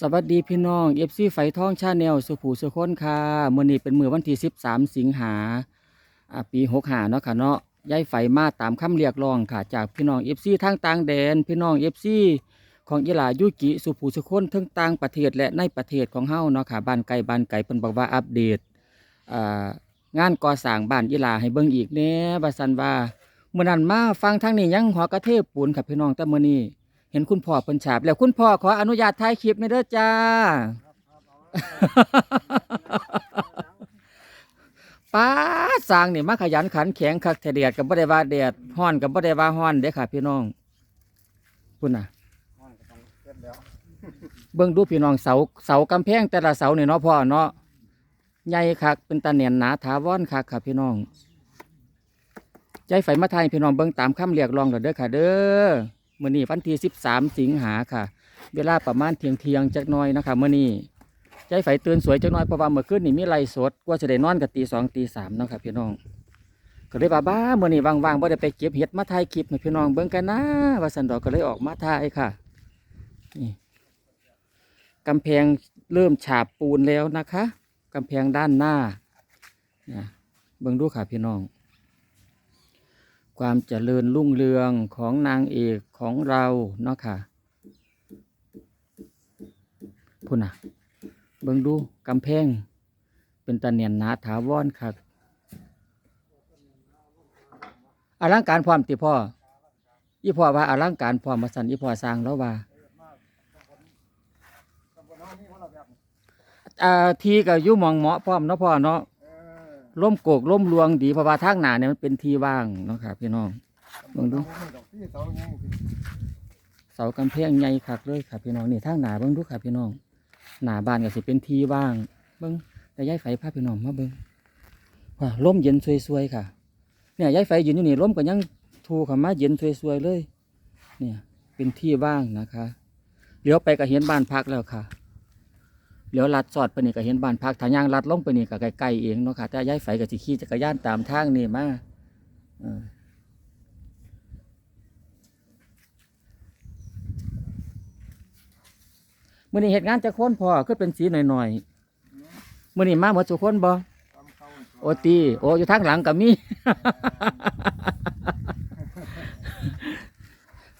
สวัสดีพี่น้องเอฟซีไฟทองชาแนลสุผูสุคนค่ะมื้อนี้เป็นมือวันที่ 13 สิงหาอ่าปี65เนาะค่ะเนาะย้ายไฟมาตามคำเรียกร้องค่ะ จากพี่น้องเอฟซีทางต่างแดน พี่น้องเอฟซีของอีหลายุกิสุผูสุคนทั้งต่างประเทศและในประเทศของเฮาเนาะค่ะบ้านไกลบ้านไกลเพิ่นบอกว่าอัปเดตงานก่อสร้างบ้านอีหลาให้เบิ่งอีกแน่ว่าซั่นว่าเมื้อนั้นมาฟังทางนี้ยังหอกระเทพปูนค่ะพี่น้องแต่มื้อนี้ เห็นคุณพ่อเพิ่นฉาบ แล้วคุณพ่อขออนุญาตถ่ายคลิปในอยเด้อจ้าป้าดสร้างนี่มาขยันขันแข็งคักแท้แดดกับบ่ได้ว่าแดดฮ้อนกับบ่ได้ว่าฮ้อนเด้อค่ะ พี่น้องพุ่นน่ะเบิ่งดูพี่น้องเสาเสากำแพงแต่ละเสานี่เนาะพ่อเนาะใหญ่คักเป็นตาเนียนหนาถาวรคักค่ะพี่น้องใจไฟมาไทยพี่น้องเบิ่งตามคำเรียกร้องเด้อเด้อค่ะเด้อ มื้อนี้วันที่13 สิงหาค่ะ เวลาประมาณเที่ยงเที่ยงจักน่อยนะคะมื้อนี้ใจไฟตื่นสวยจักน่อยเพราะว่าเมื่อคืนนี่มีไลฟ์สดกว่าจะได้นอนกับตีสองตีสามนะคะพี่น้องก็เลยว่าบ้ามื้อนี้ว่างๆบ่ได้ไปเก็บเห็ดมาถ่ายคลิปให้พี่น้องเบิ่งกันนะว่าสันดอกก็เลยออกมาถ่ายค่ะนี่กำแพงเริ่มฉาบปูนแล้วนะคะกำแพงด้านหน้านี่ยเบิ่งดูค่ะพี่น้อง ความเจริญรุ่งเรืองของนางเอกของเราเนาะค่ะพุ่นน่ะ เบิ่งดูกำแพง เป็นตะเนียนหนาถาวรครับอลังการพร้อมติพ่ออีพ่อว่าอลังการพร้อมมาสันอีพ่อสร้างแล้วว่าทีก็อยู่มองเหมาะพร้อมเนาะพ่อเนาะ ล่มโกกล่มรวงดีเพราะว่าทางหนาเนี่ยมันเป็นที่ว่างเนาะครับพี่น้องเบิ่งดูเสากำแพงใหญ่คักเลยครับพี่น้องนี่ทางหนาเบิ่งดูครับพี่น้อง หนาบ้านก็สิเป็นที่ว่าง เบิ่งแต่ย้ายไฟพาพี่น้องมาเบิ่งว่าลมเย็นสวยๆค่ะ เนี่ยย้ายไฟยืนอยู่นี่ลมก็ยังทูขามาเย็นสวยๆเลย เนี่ยเป็นที่ว่างนะคะเลี้ยวไปก็เห็นบ้านพักแล้วค่ะ เลี้ยวลัดสอดไปนี่ก็เห็นบ้านพักถ้าย่างลัดลงไปนี่ก็ใกล้ๆเองเนาะค่ะแต่ย้ายไฟก็สิขี่จักรยานตามทางนี่มาเออมื่อนี้เหตุงานจะค้นพอคือเป็นสีหน่อยๆมื่อนี้มาหมดสุคนบ่โอตีโออยู่ทางหลังกับมี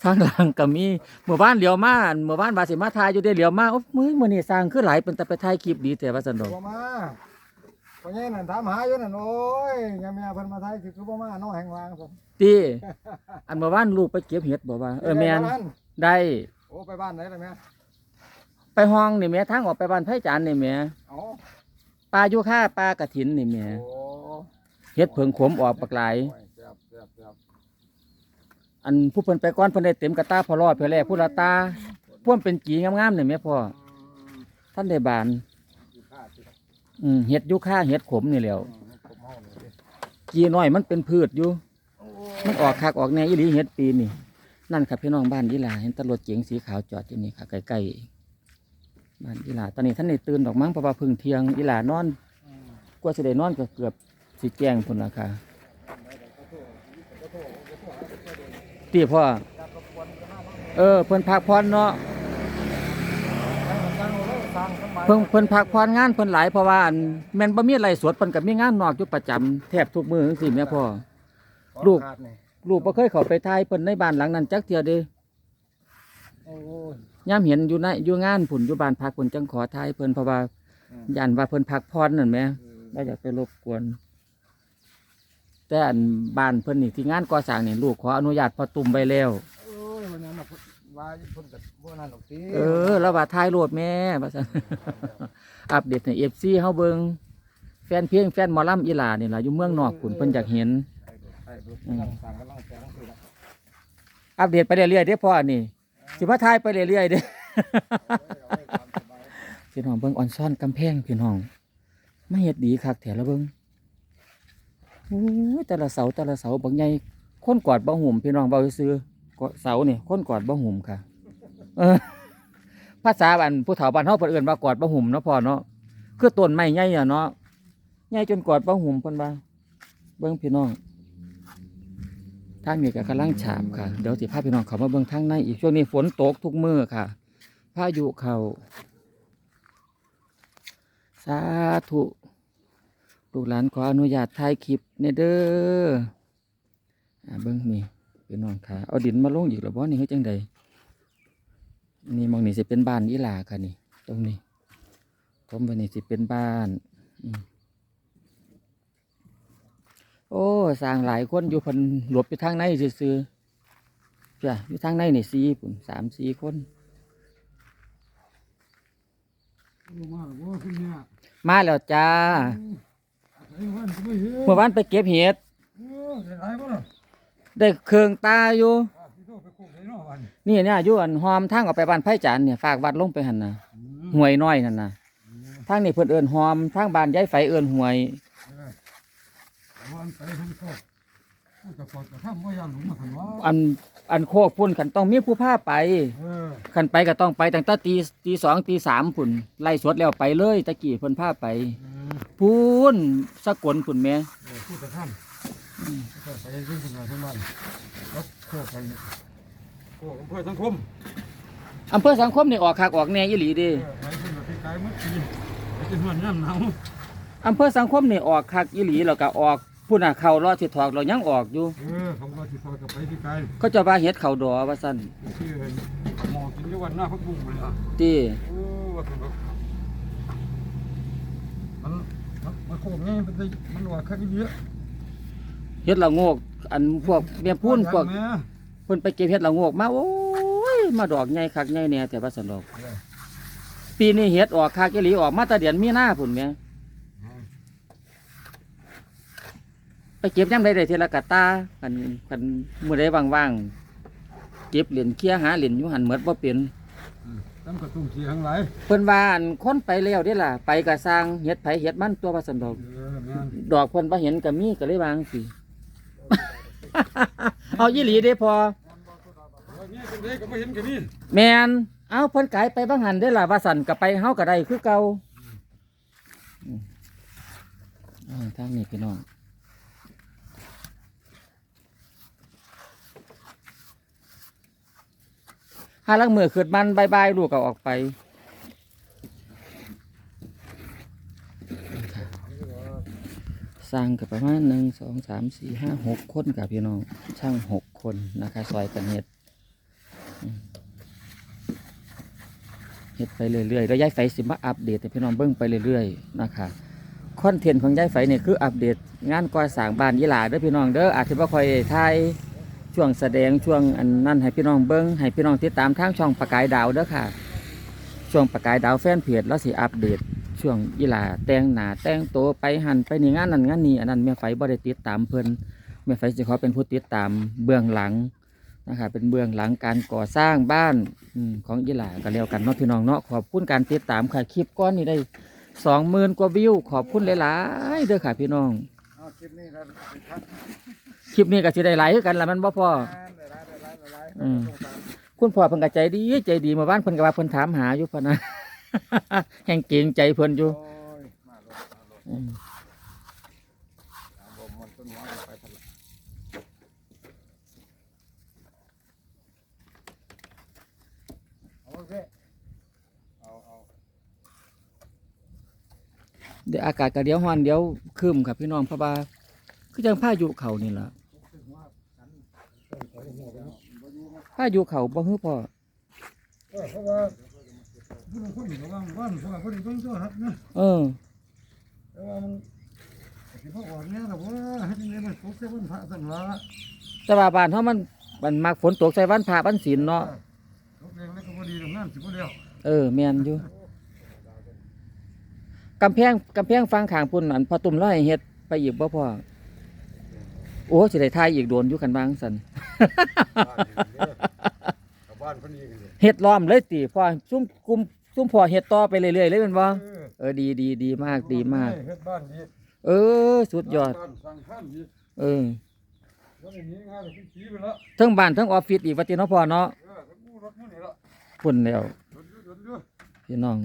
ทางหลังกับมีหมู่บ้านเหลียวมาหมู่บ้านบาสิมาทายอยู่ได้เหลียวมาโอ้มือมื่อนี้สร้างคือหลายเป็นแต่ไปถ่ายคลิปดีแต่ว่าสันดอกบ่มาพ่อใหญ่นั่นถามหาอยู่นั่นโอ้ยยามแม่เพิ่นมาไทยคือคือบ่มาน้องแห่งวางผมตีอันหมู่บ้านลูกไปเก็บเห็ดบอกว่าเออแมนไปบ้าได้โอ้ไปบ้านไหนล่ะแม่ไปห้องนี่แหม่ทางออกไปบ้านไผ่จานนี่แหม่เอ๋อปลาอยู่ค่าปลากระถินนี่แหม่โอ้เห็ดเผิงขมออกปากหลายโอันผู้เพิ่นไปก่อนเพิ่นได้เต็มกระตาพอรอดเพื่อแลผู้ละตาพ่วมเป็นกีงามๆนี่แม่พ่อท่านได้บานอืมเฮ็ดยู่ค่าเฮ็ดขมนี่แหล้วอืมผมเฮานี่ดิกีน้อยมันเป็นพืชอยู่ มันออกคักออกแน่อีหลีเฮ็ดปีนี่ นั่นครับพี่น้องบ้านยีหลาเห็นแตรถเก๋งสีขาวจอดอยู่นี่ค่ะใกล้ๆบ้านยีหลาตอนนี้ท่านได้ตื่นดอกมั้งเพราะว่าพึ่งเทียงยีหลานอนอืมกว่าสิได้นอนก็เกือบสิแจ้งพุ่นละค่ะ ตีพ่อจัดรบกวนกันมาเนาะเออ เพิ่นพักผ่อนเนาะให้มันสร้างเอาเลยสร้างสมัยเพิ่นเพิ่นพักผ่อนงานเพิ่นหลายเพราะว่าอันแม่นบ่มีอะไรสวดเพิ่นก็มีงานนอกอยู่ประจำแทบทุกมื้อจังซี่แม่พ่อ ลูก ขาดนี่ลูกบ่เคยเข้าไปทายเพิ่นในบ้านหลังนั้นจักเที่ยเด้โอ้ย ยามเห็นอยู่ในอยู่งานพุ่นอยู่บ้านพักเพิ่นจังขอทายเพิ่นเพราะว่าอืม ย่านว่าเพิ่นพักผ่อนนั่นแหมอืมบ่อยากไปรบกวน แต่อันบ้านเพิ่นนี่ที่งานก่อสร้างนี่ลูกขออนุญาตพ่อตุ่มไว้แล้ว โอ้ยวันนั้นน่ะเพิ่นว่าเพิ่นก็บ่นั่นหรอกติเออแล้วว่าทายโลดแม่ว่าซั่น อัปเดตให้ FC เฮาเบิ่งแฟนเพลงแฟนหมอลำอีหลานี่ล่ะอยู่เมืองนอกพุ่นเพิ่นอยากเห็นไปดูไปดูกำลังสร้างกำลังแสงคือละอัปเดตไปเรื่อยๆเด้อพ่อนี่สิมาทายไปเรื่อยๆเด้อพี่น้องเบิ่งออนซ่อนกำแพงพี่น้องมาเฮ็ดดีคักแถละเบิ่งโอ้ย แต่ละเสาแต่ละเสาบางใหญ่คนกอดบ่หุ่มพี่น้องเว้าซื่อเสาเนี่คนกอดบ่หุ่มค่ะภาษาบ้านผู้เฒ่าบ้านเฮาเพิ่นเอิ้นว่ากอดบ่หุ่มเนาะพ่อเนาะคือต้นไม้ใหญ่อะเนาะใหญ่จนกอดบ่หุ่มเพิ่นว่าเบิ่งพี่น้องทางนี้ก็กำลังฉาบค่ะ เดี๋ยวสิพาพี่น้องเขามาเบิ่งทางในอีกช่วงนี้ฝนตกทุกมื้อค่ะพายุเขาสาธุ ลูกหลานขออนุญาตถ่ายคลิปในเด้ออ่าเบิ่งนี่พี่น้องค่ะเอาดินมาลงอีกแล้วบ่นี่เฮ็ดจังใดนี่หมองนี่สิเป็นบ้านอีหลาค่ะนี่ ตรงนี้ผมไปนี่สิเป็นบ้านอืมโอ้สร้างหลายคนอยู่เพิ่นหลบอยู่ทางในซื่อๆจ้ะอยู่ทางในนี่สี่ปุ่นสามสี่คนลงมาแล้วบ่คุณเนี่ยมาแล้วจ้า เมื่อวานไปเก็บเห็ดเออได้หลายบ่ล่ะได้เครื่องตาอยู่อ่าสิโทรไปโคกได้เนาะวันนี่เนี่ยอยู่อันหอมทางออกไปบ้านไผ่จันทน์เนี่ยฝากวัดลงไปหันนะห่วยน้อยนั่นนะทางนี่เพิ่นเอิ้นหอมทางบ้านยายไฟเอิ้นห่วย กผู้จะปลดจะทำบ่อยังหลุมมาคันว่าอันอันโคกพุ่นกันต้องมีผู้พาไปเออคันไปก็ต้องไปตั้งแต่ตีตีสองตีสามพุ่นไล่สดแล้วไปเลยตะกี้เพิ่นพาไปเออพุ่นสกลพุ่นแหม่เออผู้จะทำก็ไปเรื่องคนงานทั้งบ้านรับโคกกันโคกอำเภอสังคมอำเภอสังคมนี่ออกคักออกแหน่อีหลีเด้เออไปขึ้นมาที่ไกลเมื่อกี้ไปจนหัวน้ำหนาวอำเภอสังคมนี่ออกคักอีหลีแล้วก็ออก พุ่นน่ะเข้ารอสิถอกเรายังออกอยู่ เออผมก็ที่ซอยกับไปที่ไกลเขาเจะว่าเฮ็ดเข้าดอว่าซั่นที่หมอกินอยู่วันหน้าพักบุ้งเลยอะติโอ้ว่าคือแบบมันมันมันโคกไงมันได้มันว่าคักอีเดียเฮ็ดละโงก อันพวกเมียพูนพวกแม่เพิ่นไปเก็บเฮ็ดละโงกมาโอ้ยมาดอกใหญ่คักใหญ่แหน่แต่ว่าซั่นดอก เออปีนี้เฮ็ดออกคักอีหลีออกมาแต่เดือนมีนาพุ่นแหม ไปเก็บยามใดได้เทยละกะตากันกันมื้อใดว่างๆเก็บเหรียญเคลียร์หาเหรียญอยู่หันหมดบ่เป็นตั้งกระตุ้งเสียงหลายเพิ่นว่าอันคนไปแล้วเด้ล่ะไปก็สร้างเฮ็ดไผเฮ็ดมันตัวว่าซั่นดอก เออแม่นดอกเพิ่นบ่เห็นก็มีก็เลยวาจั่งสิ เอาอีหลีเด้พอว่าเนี่ยจังไดก็บ่เห็นกันนี่แมนเอาเพิ่นไกายไปบางหันได้อล่ะว่าสันกับไปเฮาก็ได้คือเก่าอืมอ่าทางนี้พี่น้อง หาลังมือขึ้นมันบายบายลูกก็ออกไปสร้างกับประมาณหนึ่งสองสามสี่ห้าหกคนกับพี่น้องช่างหกคนนะคะซอยกันเฮ็ดเฮ็ดไปเรื่อยๆแล้วย้ายไฟสิมาอัปเดตให้พี่น้องเบิ่งไปเรื่อยๆนะคะคอนเทนต์ของย้ายไฟเนี่ยคืออัปเดตงานก่อสร้างบ้านยี่หลาเด้อพี่น้องเด้ออาจจะบ่ค่อยถ่าย ช่วงแสดงช่วงอันนั้นให้พี่น้องเบิ่งให้พี่น้องติดตามทางช่องประกายดาวเด้อค่ะ ช่วงประกายดาวแฟนเพจแล้วสิอัปเดต ช่วงยีหลาแต่งหนาแต่งตัวไปหันไปนี่งานนั้นงานนี้อันนั้นแม่ไฟบ่ได้ติดตามเพิ่นแม่ไฟสิขอเป็นผู้ติดตามเบื้องหลังนะคะเป็นเบื้องหลังการก่อสร้างบ้านอของยีหลากันแล้วกันเนาะพี่น้องเนาะขอบคุณการติดตามค่ะคลิปก้อนนี้ได้สองหมื่นกว่าวิว ขอบคุณหลายๆเด้อค่ะพี่น้องเอคลิปนี้ครับ ครับคลิปนี้ก็สิได้หลายคือกันละมันบ่พอได้หลายได้หลายได้หลายอืม คุณพ่อเพิ่นก็ใจดีใจดีเมาบ้านเพิ่นก็ว่าเพิ่นถามหาอยู่พะนะ แห่งเกรงใจเพิ่นอยู่โอ้ยมาลงมาลงอืมบ่มันต้นหัวไปทะเลเอาโอเคเอาเอาเดี๋ยวอากาศก็เดี๋ยวฮ้อนเดี๋ยวครึมครับพี่น้องเพราะว่าคือจังพายุเข้านี่ล่ะ พายุเข้าบ่ฮือพ่อเออเพราะว่าผู้ลงคนอยู่ระหว่างบ้านเพราะว่าคนอยู่ต้องโทรทัศน์นะเออแต่ว่ามันสิพ่ออ่อนเนี่ยแต่ว่าให้ยังไงมันตกใส่วันพระสั่งละแต่ว่าบ้านเฮามันมันมักฝนตกใส่วันพระวันศีลเนาะตกเองแล้วก็พอดีตรงนั้นสิบ่เดียวเออแม่นอยู่กำแพงกำแพงฟังข้างพุ่นอันพอตุ่มร้อยเฮ็ดไปอีกบ่พ่อโอ้สิได้ทายอีกโดนอยู่กันบางสัน บ้านเพิ่นอีกเลยเฮ็ดล้อมเลยติพ่อซุ่มกุมซุ่มพ่อเฮ็ดต่อไปเรื่อยๆเลยแม่นบ่เออเออดีดีดีมากดีมาก เฮ็ดบ้านดีเออ สุดยอด บ้านสร้างท่านดีเออแล้วอย่างนี้ง่ายเลยขี้ไปแล้วทั้งบ้านทั้งออฟฟิศอีกว่าติเนาะพ่อเนาะเออทั้งมู่รถมู่นี่ละพุ่นแล้วรถเยอะรถเยอะพี่น้อง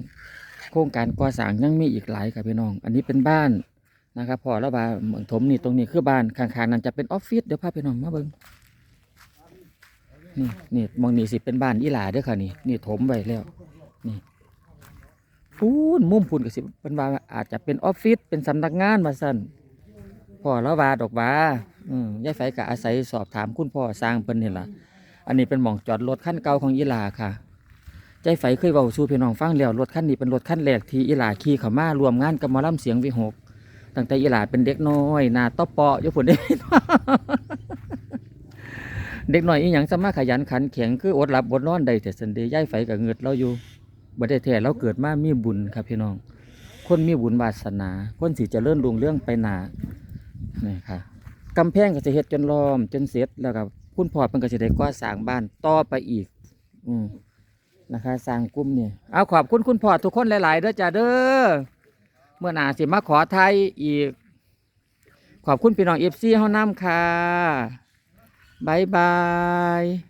โครงการก่อสร้างยังมีอีกหลายครับพี่น้อง อันนี้เป็นบ้านนะครับพ่อแล้วว่าเหมือนถมนี่ตรงนี้คือบ้านข้างๆนั้นจะเป็นออฟฟิศเดี๋ยวพาพี่น้องมาเบิ่ง นี่นี่มองนี่สิเป็นบ้านอีหลาเด้อค่ะนี่นี่ถมไว้แล้ว นี่พูนมุมพูนก็สิเป็นว่าอาจจะเป็นออฟฟิศเป็นสำนักงานว่าซั่นพ่อแล้วว่าดอกว่าอืมยายไฟก็อาศัยสอบถามคุณพ่อสร้างเพิ่นนี่ล่ะ อันนี้เป็นหม่องจอดรถคันเก่าของอีหลาค่ะใจไฟเคยเว้าสู่พี่น้องฟังแล้วรถคันนี้เป็นรถคันแรกที่อีหลาขี่เข้ามารวมงานกับมอลำเสียงวิหกตั้งแต่อีหลาเป็นเด็กน้อยนาต้อเปาะอยุ่นเด้ เด็กหน้อยอีหยังสมาขยันขันแข็งคืออดหลับอดนอนได้แต่สันเดยย้ายไฟกับเงิดเราอยู่บ่ได้แท้เราเกิดมามีบุญครับพี่น้อง คนมีบุญวาสนา คนสิจะเลื่อนลงเรื่องไปหนานี่ค่ะกำแพงก็จะเฮ็ดจนล้อม จนเสร็จแล้วก็คุณพ่อเพิ่นก็สิได้ก่อสร้างบ้านต่อไปอีก อืมนะคะสร้างกลุ่มเนี่ยเอาขอบคุณคุณพ่อทุกคนหลายๆเด้อจ้าเด้อเมื่อหนาสิมาขอไทยอีก ขอบคุณพี่น้อง FC เฮาน้ำค่ะ Bye-bye.